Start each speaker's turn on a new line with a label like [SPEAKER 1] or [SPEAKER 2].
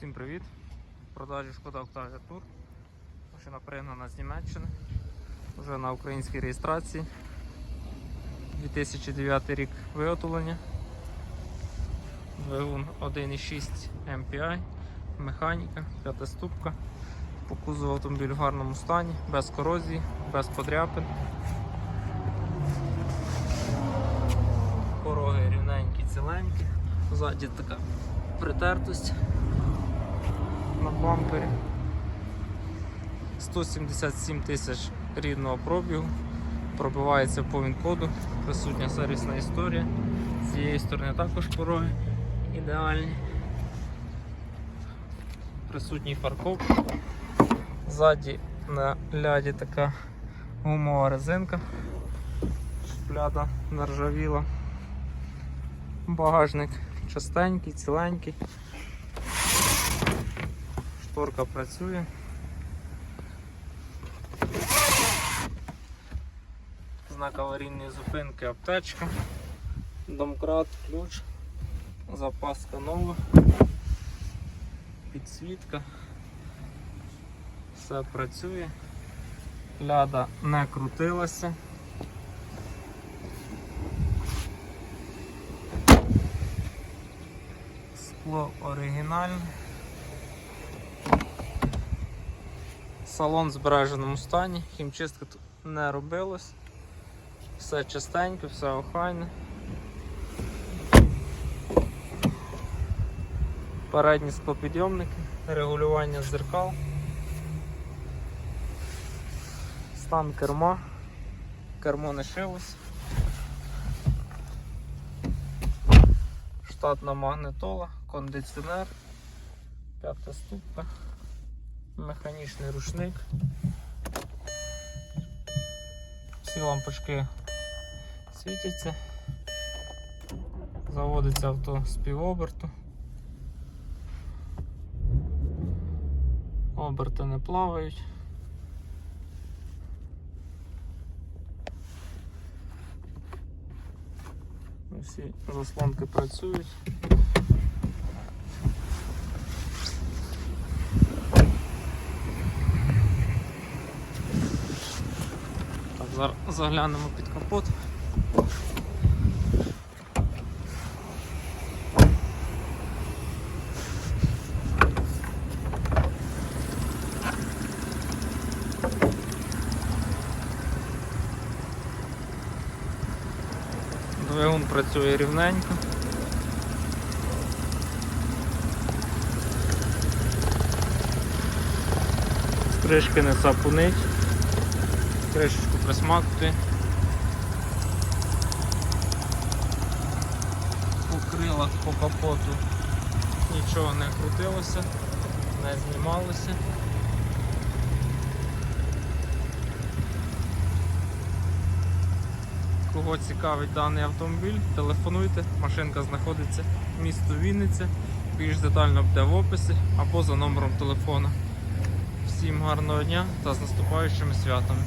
[SPEAKER 1] Всім привіт! В продажі шкода Octavia Tour. Машина пригнана з Німеччини. Вже на українській реєстрації. 2009 рік виготовлення. Двигун 1.6 MPI, механіка, п'ятиступка. По кузову автомобіль в гарному стані, без корозії, без подряпин. Пороги рівненькі, ціленькі. Ззаді така притертость на бампері. 177 тисяч рідного пробігу. Пробивається по він-коду, присутня сервісна історія. З цієї сторони також пороги ідеальні. Присутній фаркоп. Ззаді на ляді така гумова резинка. Шпляда нержавіла. Багажник чистенький, ціленький. Шторка працює. Знак аварійної зупинки, аптечка, домкрат, ключ, запаска нова, підсвітка. Все працює. Ляда не крутилася. Скло оригінальне. Салон в збереженому стані, хімчистка тут не робилась. Все чистеньке, все охайне. Передні склопідйомники, регулювання зеркал. Стан керма. Кермо не шилось. Штатна магнитола, кондиціонер, п'ята ступка, механічний рушник. Всі лампочки світяться. Заводиться авто з півоберту. Оберти не плавають. Всі заслонки працюють. Зараз заглянемо під капот. Двигун працює рівненько. Кришки не сапунить. Кришечку присмакти. По крилах, по капоту нічого не крутилося, не знімалося. Кого цікавить даний автомобіль, телефонуйте, машинка знаходиться в місто Вінниця. Більш детально буде в описі або за номером телефона. Всім гарного дня та з наступаючими святами.